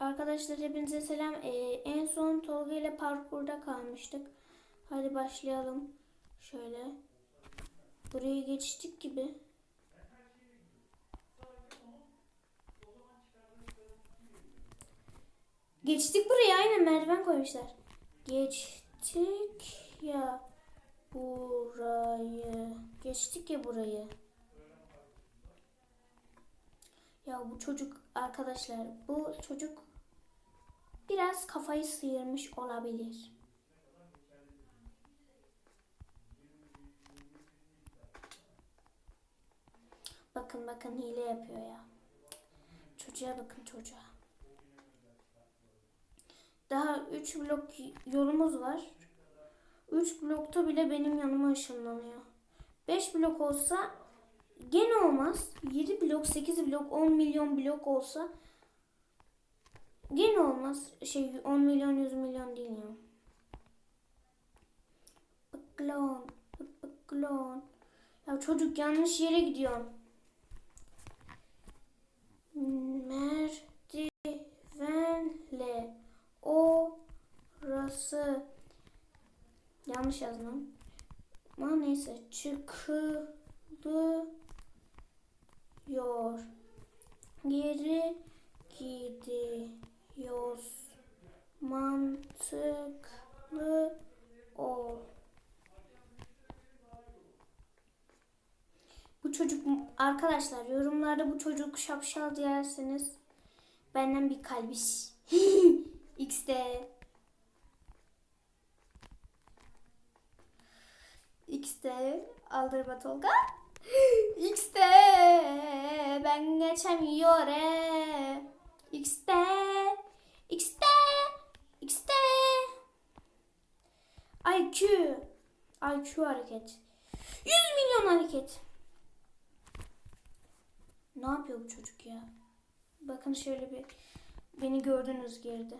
Arkadaşlar hepinize selam. Ee, en son Tolga ile parkurda kalmıştık. Hadi başlayalım. Şöyle. Burayı geçtik gibi. Geçtik burayı aynen merdiven koymuşlar. Geçtik ya burayı. Geçtik ya burayı. Ya bu çocuk arkadaşlar bu çocuk biraz kafayı sıyırmış olabilir. Bakın bakın hile yapıyor ya. Çocuğa bakın çocuğa. Daha 3 blok yolumuz var. 3 blokta bile benim yanıma ışınlanıyor. 5 blok olsa gene olmaz. 7 blok, 8 blok, 10 milyon blok olsa gene olmaz. Şey 10 milyon, 100 milyon değil ya. Bıklon, bıklon. Ya çocuk yanlış yere gidiyor. Merdivenle orası yanlış yazdım. Ama neyse çıkılıyor. Geri gidiyoruz. Mantıklı ol. Bu çocuk arkadaşlar yorumlarda bu çocuk şapşal diyerseniz benden bir kalbiş. X'de. X'de Aldırma Tolga. X'de ben geçemiyorum. X'de X'de X'de IQ IQ hareket. 100 milyon hareket. Ne yapıyor bu çocuk ya? Bakın şöyle bir beni gördünüz geride.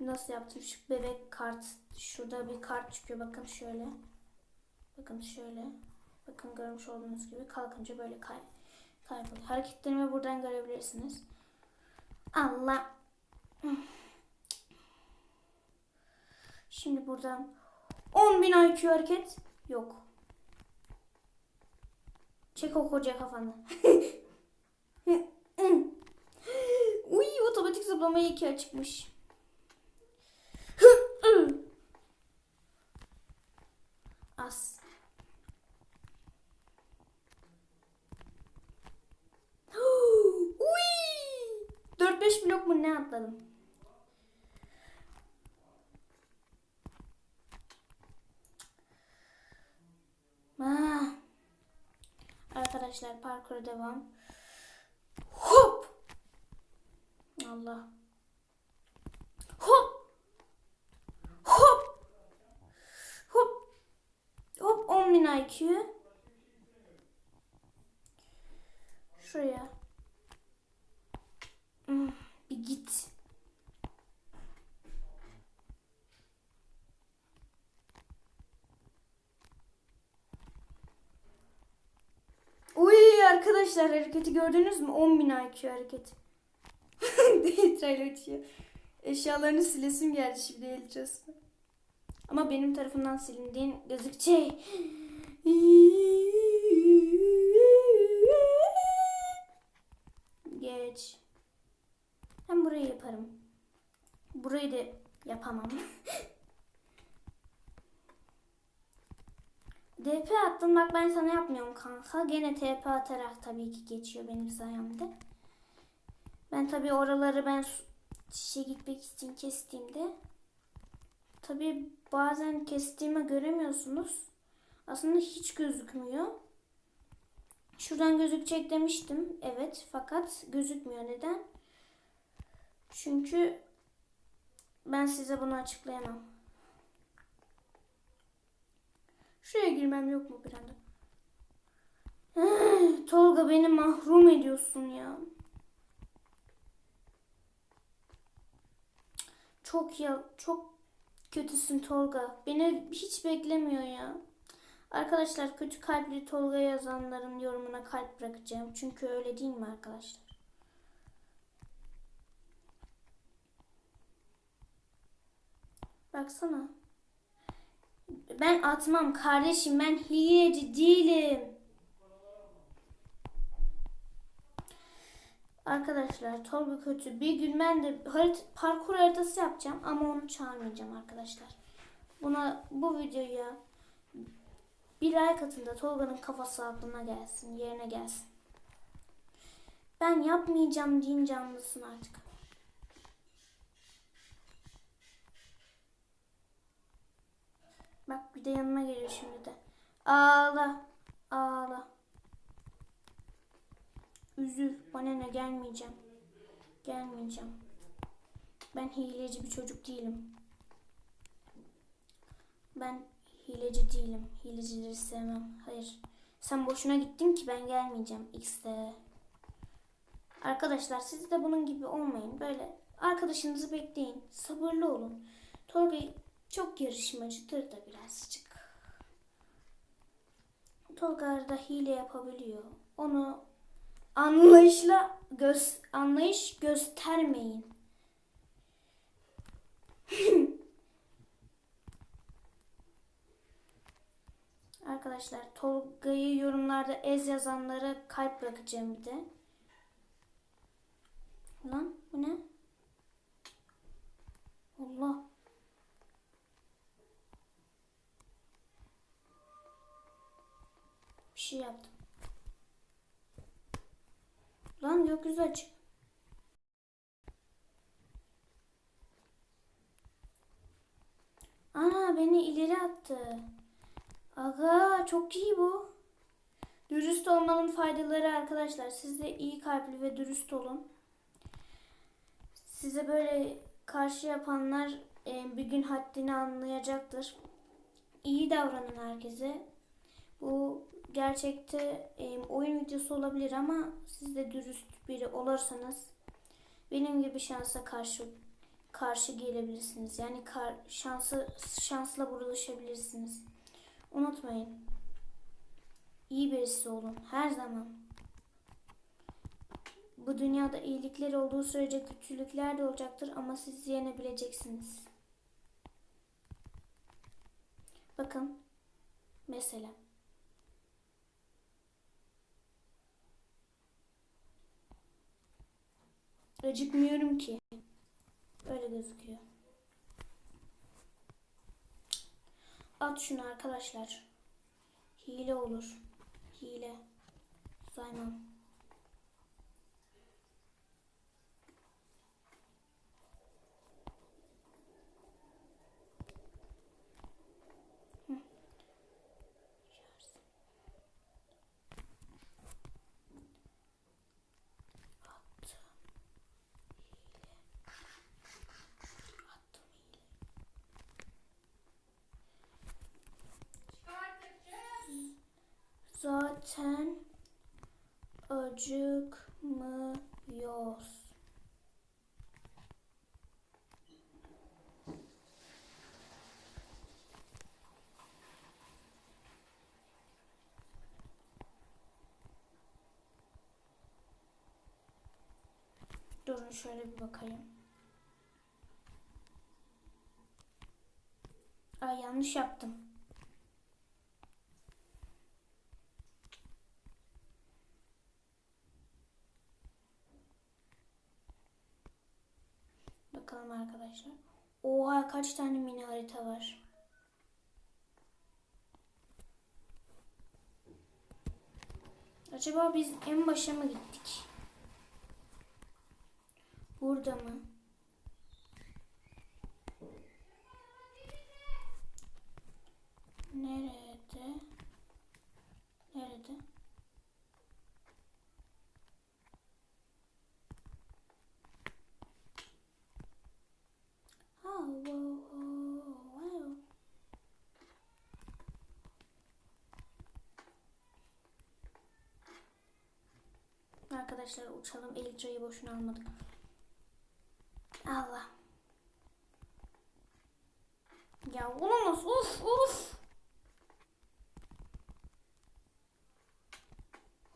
Nasıl yaptım şu bebek kart. Şurada bir kart çıkıyor bakın şöyle. Bakın şöyle. Bakın görmüş olduğunuz gibi kalkınca böyle kay kayboluyor. Hareketlerimi buradan görebilirsiniz. Allah. Şimdi buradan 10.000 IQ hareket yok. Çek o koca kafanı. Uy otomatik zıplamaya iki çıkmış. As. Uy! 4-5 blok mu ne atladım? Arkadaşlar parkura devam. Hop! Allah. Hop! Hop! Hop! Hop 10.000 IQ. Şuraya. Hmm, Bir git. Uy arkadaşlar hareketi gördünüz mü? 10.000 IQ hareket. Eltra'yla uçuyor. Eşyalarını silesim geldi şimdi Eltra'sına. Ama benim tarafından silindiğin gözükecek. Geç. Ben burayı yaparım. Burayı da yapamam. DP attın bak ben sana yapmıyorum kanka. Gene TP atarak tabii ki geçiyor benim sayemde. Ben tabii oraları ben şişe gitmek için kestiğimde tabii bazen kestiğime göremiyorsunuz. Aslında hiç gözükmüyor. Şuradan gözükecek demiştim. Evet fakat gözükmüyor. Neden? Çünkü ben size bunu açıklayamam. Şuraya girmem yok mu bir anda? Tolga beni mahrum ediyorsun ya. Çok ya çok kötüsün Tolga. Beni hiç beklemiyor ya. Arkadaşlar kötü kalpli Tolga yazanların yorumuna kalp bırakacağım. Çünkü öyle değil mi arkadaşlar? Baksana. Ben atmam kardeşim. Ben hileci değilim. Arkadaşlar Tolga kötü. Bir gün ben de harit parkur haritası yapacağım ama onu çağırmayacağım arkadaşlar. Buna bu videoya bir like atın da Tolga'nın kafası aklına gelsin, yerine gelsin. Ben yapmayacağım deyince anlasın artık. Bak de yanıma geliyor şimdi de. Ağla. Ağla. Üzül. Bana ne gelmeyeceğim. Gelmeyeceğim. Ben hileci bir çocuk değilim. Ben hileci değilim. Hilecileri sevmem. Hayır. Sen boşuna gittin ki ben gelmeyeceğim X'te. Arkadaşlar siz de bunun gibi olmayın. Böyle arkadaşınızı bekleyin. Sabırlı olun. Tolga çok yarışmacıdır da birazcık. Tolga arada hile yapabiliyor. Onu anlayışla göz anlayış göstermeyin. Arkadaşlar Tolga'yı yorumlarda ez yazanlara kalp bırakacağım bir de. Lan bu ne? Allah. Şey yaptım. Lan gökyüzü açık. Ana beni ileri attı. Aga çok iyi bu. Dürüst olmanın faydaları arkadaşlar. Siz de iyi kalpli ve dürüst olun. Size böyle karşı yapanlar e, bir gün haddini anlayacaktır. İyi davranın herkese. Bu gerçekte e, oyun videosu olabilir ama siz de dürüst biri olursanız benim gibi şansa karşı karşı gelebilirsiniz. Yani kar, şansı şansla buluşabilirsiniz. Unutmayın. İyi birisi olun her zaman. Bu dünyada iyilikler olduğu sürece kötülükler de olacaktır ama siz yenebileceksiniz. Bakın mesela acıkmıyorum ki. Öyle gözüküyor. At şunu arkadaşlar. Hile olur. Hile. Saymam. Zaten acıkmıyoruz. Durun şöyle bir bakayım. Ay yanlış yaptım. Arkadaşlar. Oha kaç tane mini harita var. Acaba biz en başa mı gittik? Burada mı? Nerede? arkadaşlar uçalım. Elca'yı boşuna almadık. Allah. Ya olamaz. Uf uf.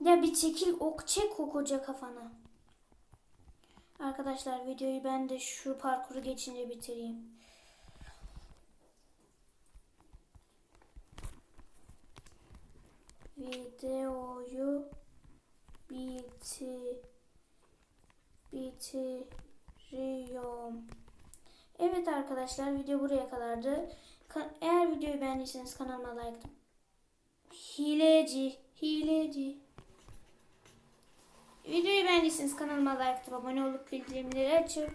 Ya bir çekil ok çek o koca kafana. Arkadaşlar videoyu ben de şu parkuru geçince bitireyim. Videoyu biti bitiriyorum. Evet arkadaşlar video buraya kadardı. Ka- Eğer videoyu beğendiyseniz kanalıma like. Hileci, hileci. Videoyu beğendiyseniz kanalıma like atıp abone olup bildirimleri açıp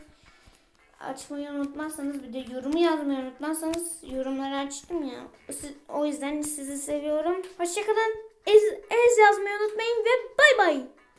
açmayı unutmazsanız bir de yorumu yazmayı unutmazsanız yorumları açtım ya. O yüzden sizi seviyorum. Hoşçakalın. Ez, ez yazmayı unutmayın ve bay bay.